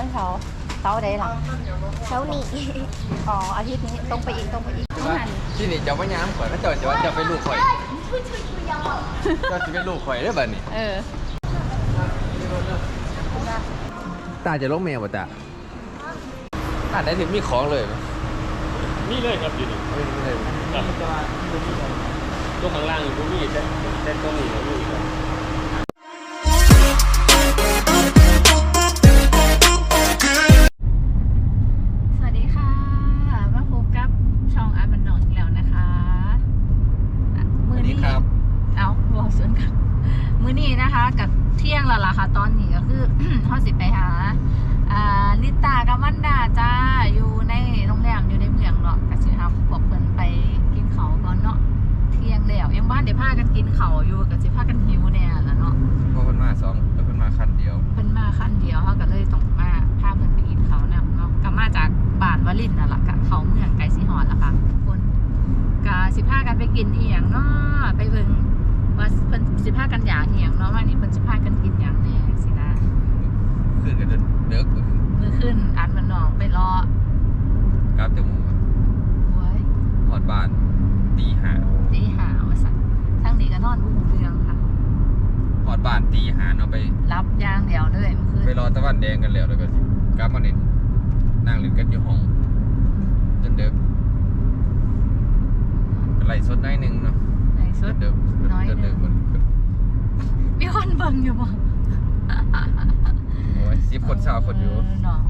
วันเสาร์เสาร์ใดล่ะเช้านี้อ๋ออาทิตย์นี้ตรงไปอีกตรงไปอีกไม่หันที่นี่เจ้าว่ายามข่อยแล้วเจ้าจะว่าเจ้าไปลูกข่อยเจ้าจะเป็นลูกข่อยได้อบัดนี้เออตาจะลงแมวบ่ตาตาได้ถึงมีของเลยไหมนี่เลยครับอยู่นี่ไม่ไม่เลยครับตัวข้างล่างอยู่ตรงนี้แต่แต่ตรงนี้เราอยู่ครับ นี้นะคะกับเที่ยงแล้วล่ะค่ะ ตอนนี้ก็คือทอดสิไปหาอ่าลิตากับมันดาจ้าอยู่ในโรงแรมอยู่ในเมืองเนาะกสิครับพวกเพิ่นไปกินเขาวก่อนเนาะเที่ยงแล้วยังบ้านเดี๋ยวพากันกินเขาวอยู่กสิพากันหิวเนี่ยแหละเนาะเพราะเพิ่นมาสองแล้วเพิ่นมาคันเดียวเพิ่นมาขั้นเดียวเขาก็เลยต้องมาพาเพิ่นไปกินเขาวนำเนาะก็มาจากบ้านวลินทร์นั่นแหละกะเขาเมืองไกลสิฮอดล่ะค่ะทุกคนก็สิพากันไปกินอีหยังเนาะไปเบิ่ง ว่าเพิ่นสิพากันอยากอีหยังเนาะว่านี่เพิ่นสิพากันกินหยังแน่สินะขึ้นกันเดินเด็กก็คือมือขึ้นอันมันนองไปรอกราบจมูกหวยหอดบ้านตีห้าตีหาว่าสั่นทั้งนี้ก็นอนบ่หูเรื่องค่ะหอดบ้านตีห้าเนาะไป รับอย่างเดียวเลยเมื่อคืนไปรอตะวันแดงกันแล้วแล้วก็สิกลับมาเน้นนั่งเล่นกันอยู่ห้องจนเด็กก็ไล่สดได้หนึ่งเนาะในจ สุดนเด็กน้อยจนเด็กมันมีคนเบิ่งอยู่บ่โอ้ยสิบคนสาวคนอยู่เเนาะ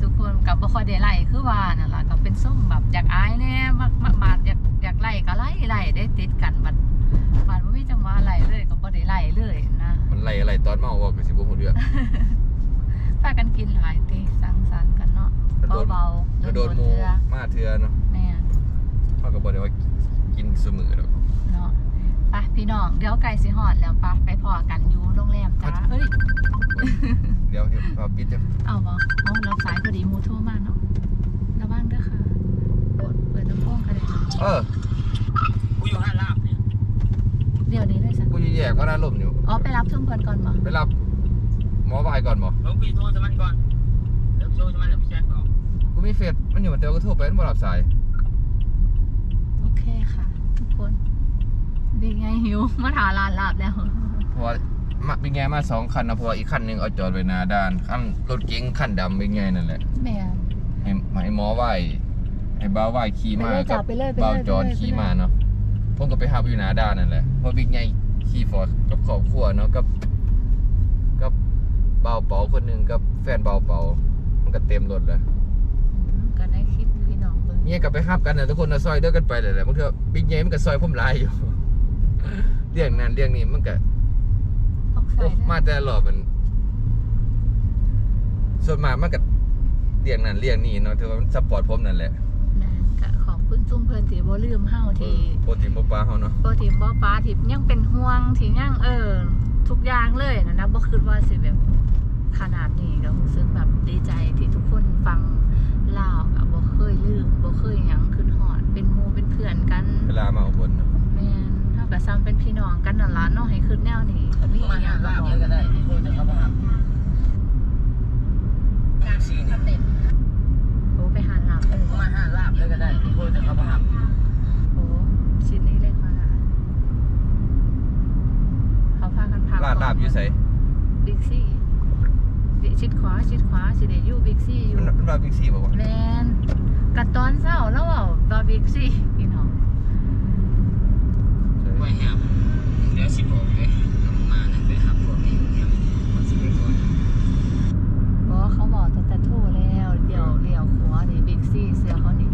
ทุกคนกับบ่ค่อยได้ไล่คือว่านั่นล่ะก็เป็นส่งแบบอยากอายแน่มากมากบาดอยากอยากไล่ก็ไล่ไล่ได้ติดกันบัดบาดบ่มีจังหวะไล่เลยก็บ่ได้ไล่เลยนะมันไล่อะไรตอนเมาว่าก็สิบ่ฮู้เรื่องพากันกินหลายติสังสรรค์กันเนาะกระโดดเบาๆกระโดดหมูเทื่อมาเทือเนาะแม่นเขาก็บอกได้ว่ากินสมือดอกเนาะ ไปพี่น้องเดี๋ยวไก่สิหอดแล้วปะไปพอกันอยู่โรงแรมจ้าเฮ้ย เดี๋ยวเดี๋ยวพอปิดจะเอาบ่เอารับสายพอดีหมูโทรมาเนาะระวังเด้อค่ะกดเปิดลำโพงกันเลยเออกูอยู่ห้าลาบเนี่ยเดี๋ยวนี้เลยสักกูจะแยกว่าน่าลมอยู่อ๋อไปรับช่วงเพิ่นก่อนบ่ไปรับหมอวายก่อนบ่ลงปีโทรสมันก่อนเดี๋ยวโทรสมันเดี๋ยวพี่แจ๊คบอกกูมีเฟซมันอยู่มันแต่ว่าก็โทรไปมันบ่รับสายโอเคค่ะ ทุกคน ดีไงหิว มาถาลานลาบแล้ว เพราะว่ามาเป็นไงมาสองคันนะเพราะว่าอีกคันหนึงเอาจอดไว้หน้าด้านคันรถเก๋งคันดำเป็นไงนั่นแหละแม่ให้ให้หมอวายให้บ่าววายขี่ไปมาเลยกัจ้าบไปเลยไปเลยบ่าวจอนไปเลย ขี่มาเนาะผมก็ไปหาอยู่หน้าด้านนั่นแหละเพราะบิ๊กไงขี่ฟอร์ดกับครอบครัวเนาะกับกับบ่าวเป๋าคนหนึงกับแฟนบ่าวเป๋ามันก็เต็มรถเลย อืมกันในคลิปพี่น้องเบิ่งเนี่ยกลับไปห้ามกันนะทุกคนนะซอยเด้อกันไปเลยแหละบางทีบิ๊กเงมันก็ซอยผมหลายอยู่ เรื่องนั้นเรื่องนี้มันก็ออกโอ้สายมาแต่ละรอบมัน ส่วนมากมันก็เรื่องนั้นเรื่องนี้เนาะถือว่ามันซัพพอร์ตผมนั่นแหละนะก็ขอบคุณจุ้มเพิ่นที่บ่ลืมเฮาที่โปรตีนโปรปลาเขาเนาะปกติบ่ป้าทิพยังเป็นห่วงที่ยังเออ ทุกอย่างเลยนะนะบ่คิดว่าสิแบบขนาดนี้ก็รู้สึกแบบดีใจที่ทุกคนฟังลาวก็บ่เคยลืมบ่เคยหยังขึ้นฮอดเป็นหมู่เป็นเพื่อนกันเวลามาอุบลเนาะ แม่นเฮาก็ซ้ำเป็นพี่น้องกันนั่นล่ะเนาะให้ขึ้นแนวนี้ก็มีมาอหยัห้างก็ลาบบอกเลยก็ได้โทรจะเข้ามาหาแท็กซี่เนี่ยโอ้ไปหาลาบเออมาห้าลาบเลยก็ได้โทรจะเข้ามาหาโอ้ชิ้นนี้เลยค่ะนะเขาพากันพักลาดลาบอยู่ไสบิ๊กซี่บิชิดขวาชิดขวาสิได้อยู่บิ๊กซี่อยู่ มันมันลาบิ๊กซีบ่วะแมนกัดตอนเศร้าแล้วเว่าบาร์บีกซี่พี่น้อง ไว้แฮมเดี๋ยวสิบอกเลยน้ำมาเนี่ยไปหาพวกนี้แฮมมันสิไปก่อนเพราะว่าเขาบอกแต่แต่โทรแล้วเดี๋ยวเลี้ยวขวานี่บิ๊กซี่เสือเขานี่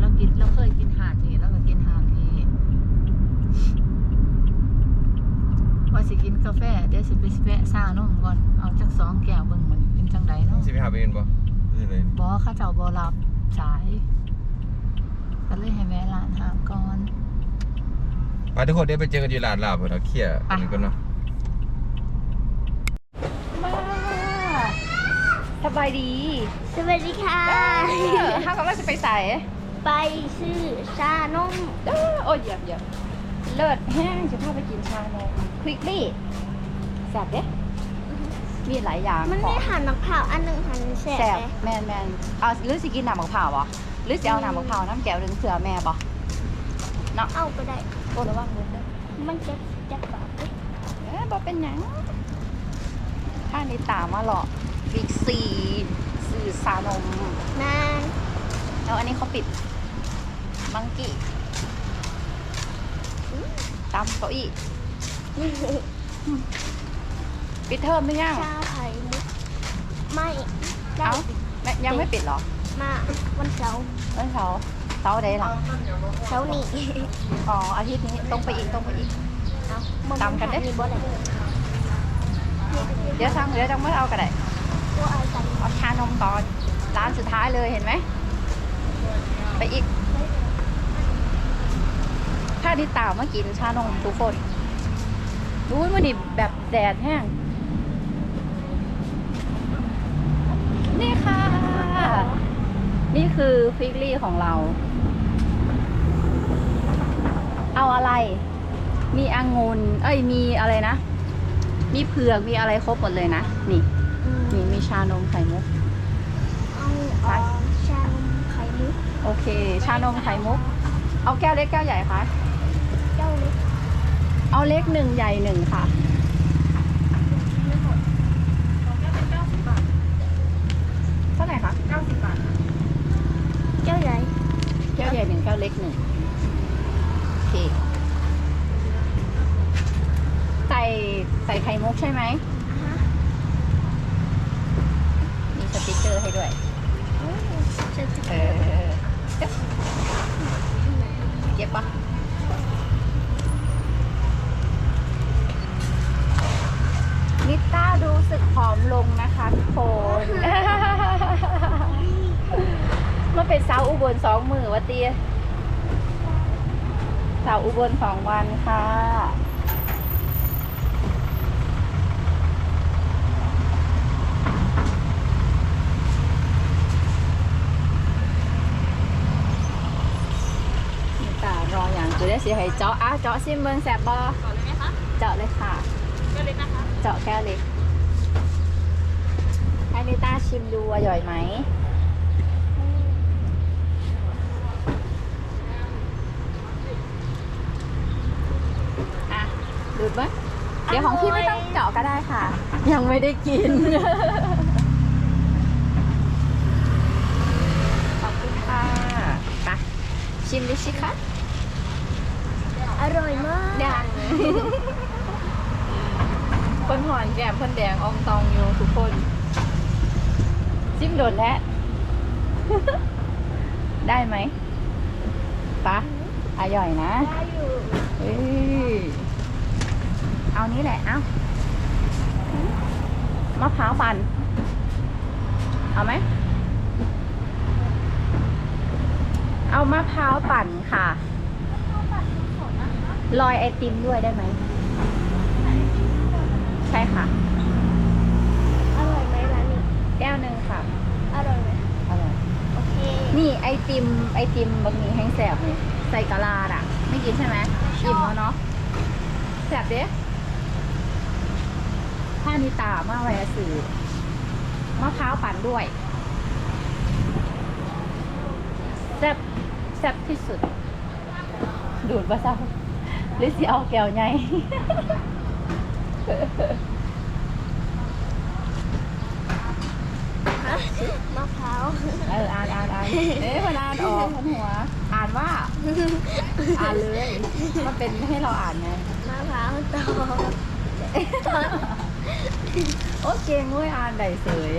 เรากินเราเคยกินหาดนี่แล้วก็กินหาดนี้ว่าสิกินกาแฟเดี๋ยวสิไปแวะซ่านมก่อนเอาจักสองแก้วเบิ่งมันเป็นจังไดเนาะสิไปหาไปเห็นบ่สิเลยบอข้าเจ้าบอรับสายก็เลยให้แวะร้านหาก่อน ไปทุกคนเดี๋ยวไปเจอกันอยู่ลาดลาบเนาะเคลียร์อันนี้ก่อนเนาะมาสบายดีสวัสดีค่ะถ้าเขาว่าจะไปใส่ไปซื้อชานมเด้อโอ้ยเหยียบเหยียบเลิศแห้งจะพาไปกินชานมควิกลี่แซ่บเด้มีหลายอย่างมันขอไม่งหันมะพร้าวอันหนึ่งหันแซ่แซ่บบไหมแมนแมนเอาหรือสิกินน้ำมะพร้าวบ่หรือสิเอาน้ำมะพร้าวน้ำแก้วหนึงเผื่อแม่บ่เนาะเอาก็ได้ โอ้ระวังเลยเด้อมันจะจะบาปเอ้ยบ่เป็นหยังถ้านี่ตามมาหรอกบิ๊กซีสื่อสารนมนานแล้วอันนี้เขาปิดมังกี้ตามเก้าอี้ปิดเทอมหรือยังชาไข่มุกไม่ได้เอ้าแม่ยังไม่ปิดเหรอ มาวันเสาร์วันเสาร์ เสาร์ใดล่ะเสาร์นี้อ๋ออาทิตย์นี้ตรงไปอีกตรงไปอีกเอาตามกันเด้ มีบ่ได้เดี๋ยวสั่งเดี๋ยวจังไม่เอาก็ได้ตัวเอากันเอาชานมก่อนร้านสุดท้ายเลยเห็นไหมไปอีก ถ้าดิตามมากินชานมทุกคนรู้ยมันนี่แบบแดดแห้งนี่ค่ะ นี่คือฟิกลี่ของเรา เอาอะไร มีองุ่นเอ้ยมีอะไรนะ มีเผือกมีอะไรครบหมดเลยนะ นี่อืมนี่มีชานมไข่มุก เอาเอาชานมไข่มุก โอเค ชานมไข่มุก เอาแก้วเล็กแก้วใหญ่คะเจ้าเล็ก เอาเล็กหนึ่งใหญ่หนึ่งค่ะเท่าไหร่คะเก้าสิบบาทเจ้าใหญ่แก้วใหญ่หนึ่งแก้วเล็กหนึ่งโอเค ใส่ใส่ไข่มุกใช่ไหมอ่าฮะมีสติกเกอร์ให้ด้วยอืมจะเออเก็บเก็บปะนิต้ารู้สึกผอมลงนะคะทุกคนมาเป็นสาวอุบลสองมือวะเตียสาวอุบลสองวันค่ะ นิตารออย่างจะได้เสียให้เจาะอะเจาะซิมเบิงแสบบอก่อนเลยไหมคะเจาะเลยค่ะ ก็เลยนะคะเจาะแก้วเล็กให้นิต้าชิมดูว่าอร่อยไหมอะดูดไหมเดี๋ยวของพี่ไม่ต้องเจาะก็ได้ค่ะ ยังไม่ได้กิน ขอบคุณค่ะไปชิมดูสิคะ อร่อยมากยังคนหอนแก้มคนแดงอองตองอยู่ทุกคน จิ้มโดนแล้ว ได้ไหมปะอร่อยนะได้อยู่เฮ้ยเอานี้แหละ เอามะพร้าวปั่น เอาไหม เอามะพร้าวปั่นค่ะ ลอยไอติมด้วยได้ไหม ใช่ค่ะ อร่อยไหมร้านนี้ แก้วหนึ่งค่ะ อร่อยไหมอร่อย โอเค นี่ไอติมไอติมบะหมี่แห้งแสบเนี่ยใส่กะลาดอะ ไม่กินใช่ไหมอิ่มแล้วเนาะแสบเด้ถ้านิตามาไว้สื่อมะพร้าวปั่นด้วยแซ่บแซ่บที่สุด ดูดปะเศร้า หรือสิเอาแก้วใหญ่ฮะมะพร้าวเอออ่านอ่านอ่านเอ๊ะเวลาอ่านออกบนหัว อ่านว่า อ่านเลย มันเป็นให้เราอ่านไง มะพร้าวตอกโอ้เก่งเว้ยอ่านได้เสย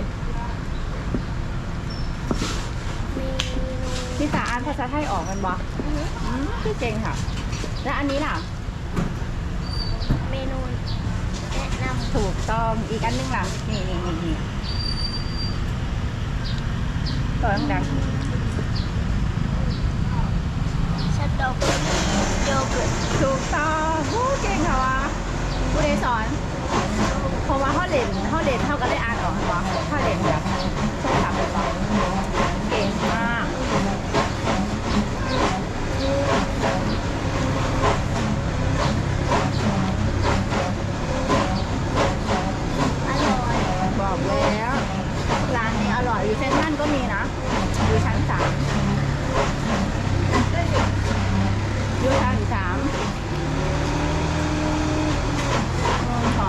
เมนูพี่สาอ่านภาษาไทยออกกันบ่อือฮึอืมคือเก่งค่ะ แล้วอันนี้ล่ะ เมนูแนะนถูกต้องอีกอันหนึงล่ะ นี่นี่นี่นี่ตัวดังำสตรอเบอรี่โยเกิร์ต ๆถูกต้องโอ้เก่งค่ะวะผู้ใดสอน เพราะว่าเขาเล่นเขาเล่นเท่ากันได้อ่านออกวะเขาเล่นแบบโทรศัพท์ไปก่อนเก่งมาก อร่อย บอกแล้ว ร้านนี้อร่อย อยู่เซ็นทรัลก็มีนะ อยู่ชั้นสามอยู่ชั้นสามเออส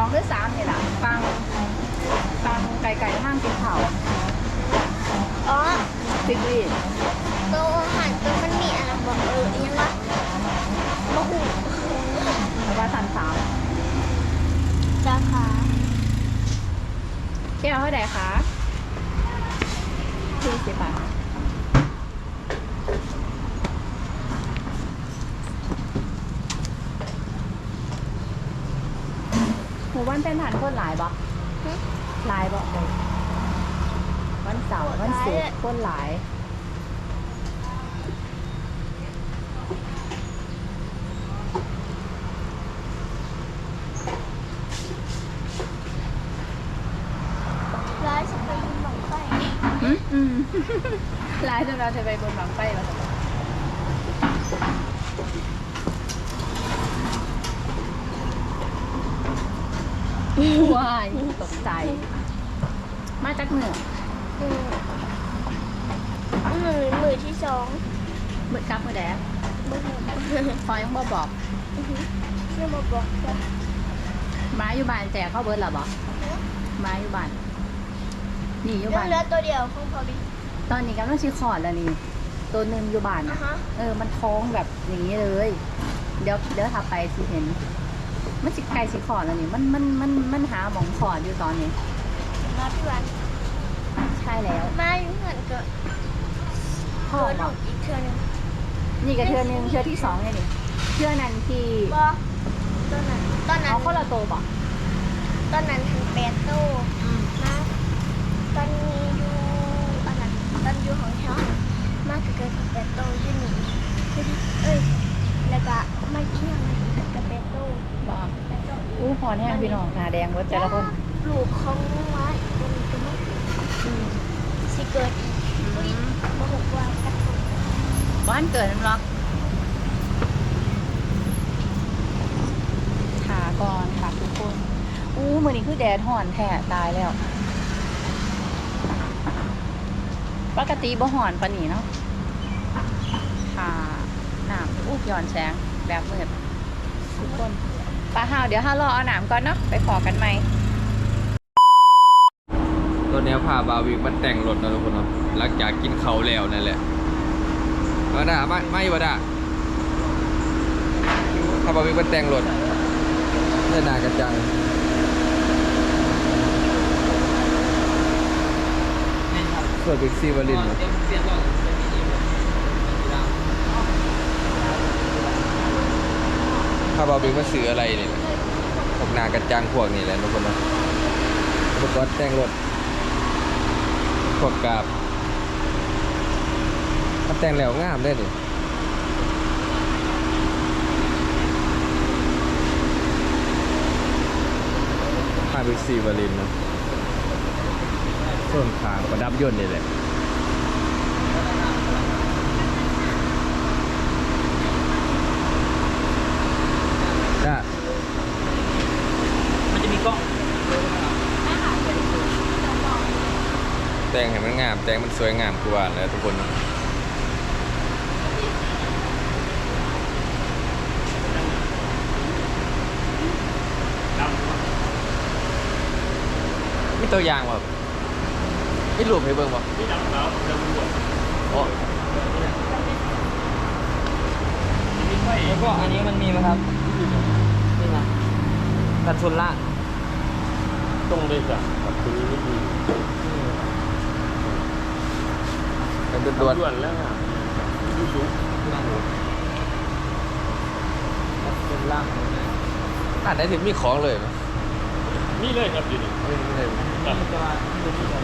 อง สองหรือสามเนี่ยแหละฟังฟังไก่ๆห้างกินเผาอ๋อฟิกรีดโตอาหารตัวมันมีอะไรบอกเออยังวะมะหูแล้วว่าชั้นสามสาขาแก้วเท่าไหร่คะสี่สิบบาท หมู่บ้านเส้นผ่านคนหลายบ่หึหลายบ่เลยวันเสาร์วันศุกร์คนหลายร้ายจะไปยิงหมองไฟอืมอืมหลายจนเราจะไปบนบังไฟแล้วว้ายตก ใจ มาจากเหนืออืมมือมือที่สองมือกลับมือแดดมือหนึ่งพอยังบ่บอกยังมาบอกจ้ะม้าอยู่บ้านแจกเข้าเบิร์ดหรอบอกม้าอยู่บ้านนี่อยู่เรื่อบ้างนเรือตัวเดียวของพอบีตอนนี้กำลังชิคอร์ดแล้วนี่ ตัวหนึ่งอยู่บ้านอะ นะฮะ เออ มันท้องแบบอย่างนี้เลย เดี๋ยวเดี๋ยวทับไปสิเห็น มันสิไกลสิคอร์ดแล้วนี่มันมันมันมันหาหมองคอร์ดอยู่ตอนนี้มาพี่วันใช่แล้วมาอยู่เหมือนกับพ่อตัวหบนูอกอีกเทือนึงนี่กับเทือหนึงเทือที่สองไงนี่เทือนั้นที่บอตอนนั้นตอนนั้เอานข้อละโตบอกตอนนั้นทันแปดโตมาตอนนี้อยู่อันนั้นตอนอยู่ของแถวมากเกินแปดโตอยู่นี่คือที่เอ้ยแล้วก็มาเที่ยงมาอีกกับแปดโต บอกแปดโตอู้พอแน่พี่น้องหน้าแดงเบิดแต่ละคนลูกของไว้เป็นตัวมันสิเกิดอีกอุ้ยมาหกวันกันบ้านเกิดนั่นหรอกขาก่อนค่ะทุกคน อู้มือนี้คือแดดห่อนแท้ตายแล้ว ปกติบ่ห่อนปานนี้เนาะค่ะน้ำอู้ย้อนแสงแบบมืดทุกคน ปลาห้าวเดี๋ยวห้ารอเอาหนามก่อนเนาะไปขอกันใหม่ตัวเนี้ยพาบาวิกมันแต่งรถนะทุกคนเนาะหลังจากกินเขาวแล้วนั่นแหละมาด่าไม่ไม่มาด่าพาบาวิกมันแต่งรถได้หนากระจังส่วนบิ๊กซีวาลินเนอะพาบาวิกมาซื้ออะไรเนี่แหละพวกนากระจังพวกนี้แหละทุกคนนะอุปกรณ์แต่งรถพวกกาบมันแต่งแล้วงามได้ดิพาไปซีวาลินนะส่วนขางประดับยนต์นี่แหละได้ มันจะมีกล้อง แต่งให้มันงาม แต่งมันสวยงามกว่าแล้วทุกคนเนาะมีตัวอย่างบ่มีรูปให้เบิ่งบ่ที่ดำแล้วดำรวจโอ้แล้วก็อันนี้มันมีไหมครับนี่นะกันชนล่างตรงเลยจ้ะแบบตรงนี้ไม่ดี เป็นด่วนด่วนแล้วอะยูทูบชนล่างๆอ่านได้ถึงมีของเลยไหมนี่เลยครับอยู่นี่ไม่ไม่เลยครับมันจะมาที่ดูที่กัน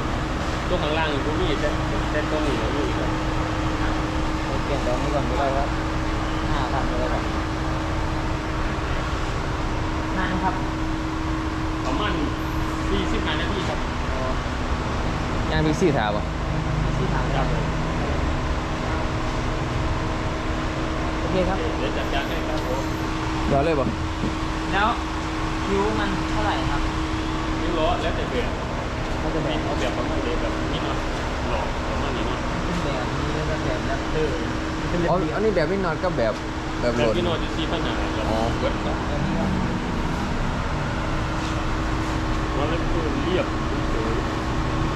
ตรงข้างล่างอยู่ตรงนี้แต่แต่ตรงนี้เราอยู่ครับเปลี่ยนแบบนี้ก่อนก็ได้ครับห้าพันเลยครับนานครับประมาณสี่สิบห้านาทีครับย่างบิ๊กซี่ถามบ่ที่ถามครับ เลยครับ เดี๋ยวจัดการให้ครับผมเดี๋ยวเลยบอแล้วคิวมันเท่าไหร่ครับนิ้วล้อแล้วแต่เบียดก็จะแบแบบบเอาแบบประมาณนี้แบบนี้เนาะหลอกประมาณนี้เนาะแบบนี้แล้วแบบดับเเป็นแอ๋อนอันนี้แบบวินนอนก็แบบแบบแบโหลบด ที่นอนจะซีพันหาแบบอ๋อ เวิร์ดเะแบบวัมันเล็นปืนเรียบ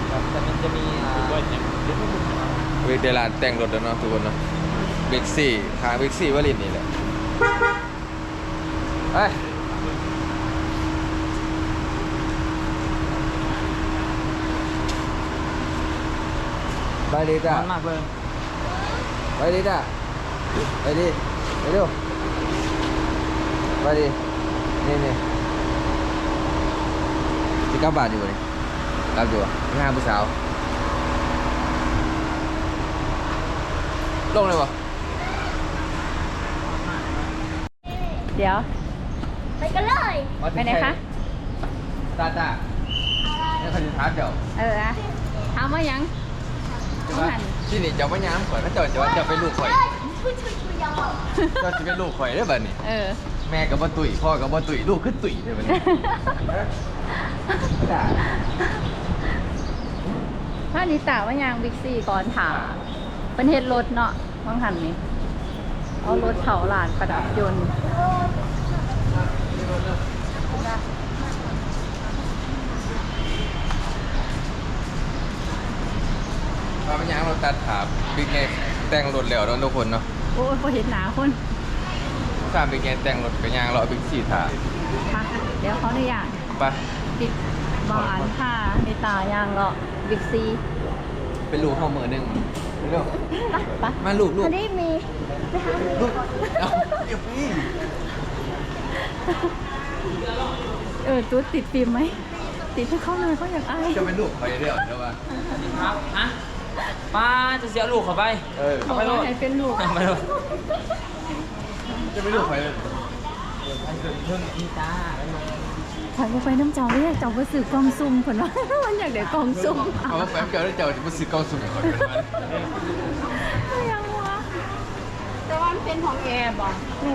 แบบต่มันจะมีอ่า ๆว่เดี๋ยวลาแต่งรถแล้วเนาะทุกคนเนาะ บิ๊กซี่ทางบิ๊กซี่วลินนี่แหละไปไปดิจ้ะมันมากเลยไปดิจ้ะไปดิไปเร็วไปดินี่นี่สิกลับบาทอยู่บ่นี่กลับอยู่บ่ไปหาผู้สาวลงเลยบ่ เดี๋ยว ไปกันเลยไปไหนคะ ตาตาเนี่ยเขาจะถามเจ้าเอออะเอามายังใช่ปะที่นี่เจ้าไม่ย้ำข่อยถ้าเจ้าจะว่าเจ้าเป็นลูกข่อยช่วยช่วยช่วยยาวเจ้าจะเป็นลูกข่อยได้อบัดนี้เออ แม่กับบ่ตุ๋ยพ่อกับบ่ตุ๋ยลูกคือตุ๋ยได้อบัดนี้จ้าพานิตาว่ายางบิ๊กซีก่อนถามเป็นเฮ็ดรถเนาะบางหันนี่เอารถเผาหลานประดับยนต์ พาไปย้ำเราตัดถามบิ๊กไงแต่งรถแล้วเนาะทุกคนเนาะโอ้ยพอเห็นหนาคนถ้าบิ๊กไงแต่งรถก็ยางเราเอาบิ๊กซี่ถามมาเดี๋ยวเขาในอยากไปปิดบอานค่ะในตายางเลาะบิ๊กซีเป็นลูกเข้ามือหนึงเร็วปะปะมาลูกลูกอันนี้มีลูก เอาเดี๋ยวพี่เออตุ๊ดติดฟิล์มไหมติดให้เขาเลยเขาอยากอายจะเป็นลูกข่อยเดียวใช่ปะครับฮะป้าจะเสียลูกเขาไปเออบอกว่าให้เป็นลูกเอาไปเลยจะเป็นลูกข่อยเลยเพิ่งอีตาถ่ายไปน้ำเจ้าเนี่ยเจ้าไปสื่อกองซุ่มผลว่ามันอยากเดี๋ยวกองซุ่มเอาว่าแฟนเจ้าได้เจ้าจะมาซื้อกล้องสุ่มข่อยเป็นมันไม่ยังวะ แต่ว่ามันเป็นของแอร์บอกแม่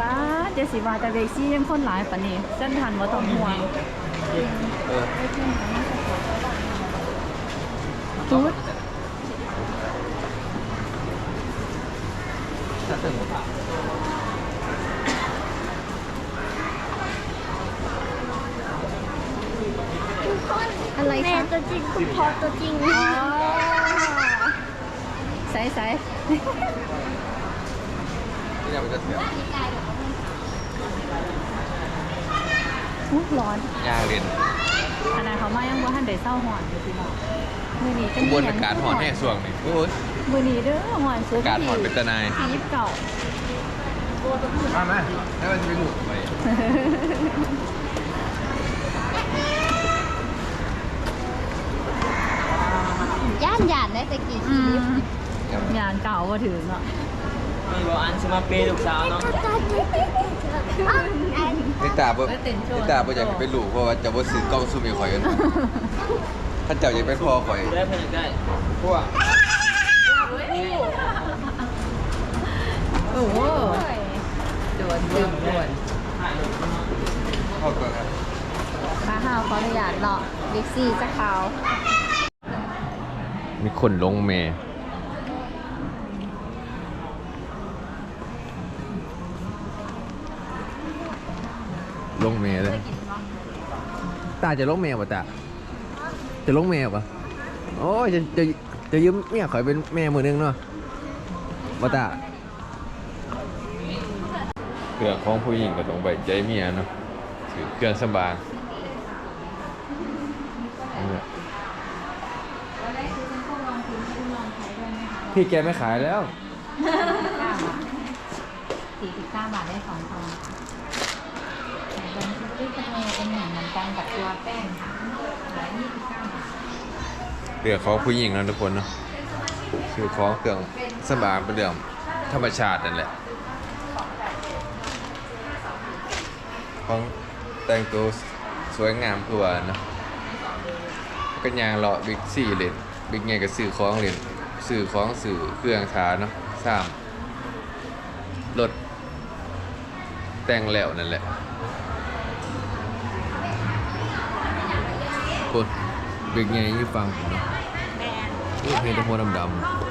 ป้าเจสิว่าแต่เบกซี่ยังคนหลายปะนี่เส้นทันว่าต้องห่วงเออตุ๊ดถ้าถึงทุกคนอะไรแม่คะตัวจริงคุณพ่อตัวจริงอ๋อใส่ใส่ที่ เราจะเสียอุ๊ยร้อน ยางเรียนขนาดเขามายังว่าท่านได้เศร้าหอนอยู่พี่น้องมือนี้ขบวนอากาศหอนแห้งส่วงนี่โอ้ยมือนี้เด้อหอนสุดอากาศหอนเป็นตะนายสี่ยิบเก่ามาไหมแล้วมันจะเป็นลูกไปย่านย่านได้แต่กี่อืมงานเก่าว่าถึงเนาะ มีบอกอันสมาเปย์ลูกสาวเนาะนิตาบ่นิตาบ่อยากให้เป็นลูกเพราะว่าจะบ่ซื้อกล้องซูมให้ข่อยกันถ้าเจ้าอยากเป็นพ่อข่อย ได้เพื่อนได้พวกโอ้โหด่วนดื่มด่วนพ่อก่อนครับป้าห้าวขออนุญาตเนาะบิ๊กซี่จะขาวมีคนลงเม ลงเมเลยตาจะลงเมลป่ะตาจะลงเมลป่ะโอ้ยจะจะจะยืมเมียข่อยเป็นแม่มือนึงเนาะป่ะตาเครื่องของผู้หญิงก็ต้องไว้ใจเมียเนาะถือเครื่องสำบางนี่แหละพี่แกไม่ขายแล้วสี่สิบเก้าบาทได้สองซองแต่ ที่จะมีเป็นเหมือนเหมือนกันกับตัวแป้งค่ะเหลือยี่สิบเก้าบาทเรื่องของผู้หญิงนะทุกคนเนาะคือของเครื่องสบางเป็นเรื่องธรรมชาตินั่นแหละของแต่งตัวสวยงามคือว่าเนะก็ยางเลาะบิ๊กซี่เลยบิ๊กไงก็ซื้อของเลยซื้อของซื้อเครื่องทาเนาะสามรถแต่งแล้วนั่นแหละ ปวเป็นไงยี่ฟังผมเนาะโอ้เพลงตะโพดำๆ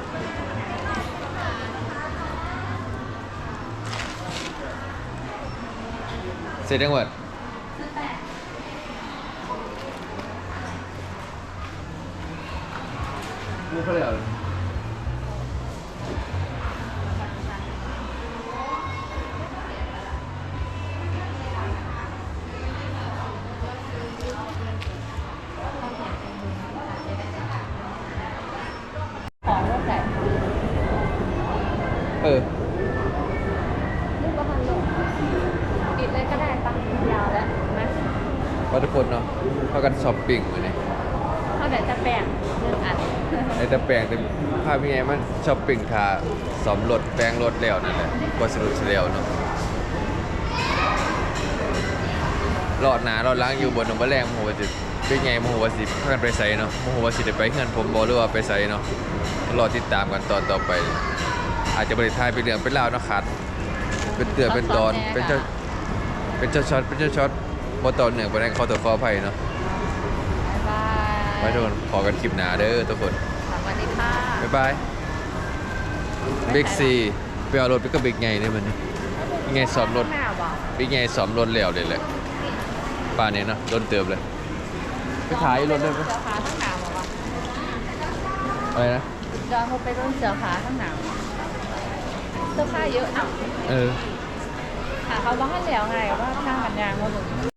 เสร็จยังหวัด ปลงแต่ภาพยังไงมันช้อปปิ้งทาสอมรถแปลงรถแล้วนั่นแหละก็สรุปเสร็จแล้วเนาะรอดหนารอดล้างอยู่บนหนองบัวแรงโมโหว่าจะเป็นไงโมโหว่าสิพากันไปใส่เนาะโมโหว่าสิได้ไปเฮือนผมบอกหรือว่าไปใส่เนาะรอติดตามกันตอนต่อไป อาจจะบริทายเป็นเรื่องเป็นราวเนาะขาดเป็นเตือนเป็นตอนเป็นเจ้าเป็นเจ้าช็อตเป็นเจ้าช็อตบ่ต่อเนื่องไปได้ขอตัวขออภัยเนาะบ๊ายบาย ไว้ทุกคนขอกันคลิปหนาเด้อทุกคนส วัสดีค่ะ บ๊ายบายบิ๊กซีไปเอารถไปก็บิ๊กไงเนี่ยมันบิ๊กไงสอมรถหน้าบอกบิ๊กไงสอมรถแล้วเลยแหละป่านนี้เนาะโดนเติมเลยไปถ่ายรถเลยไหมเสือขาทั้งหนาวบอกว่าอะไรนะเดี๋ยวเขาไปต้นเสือขาทั้งหนาวเสื้อผ้าเยอะเนาะเออค่ะเขาบอกให้แล้วไงว่าข้างกันยางว่าหนึ่ง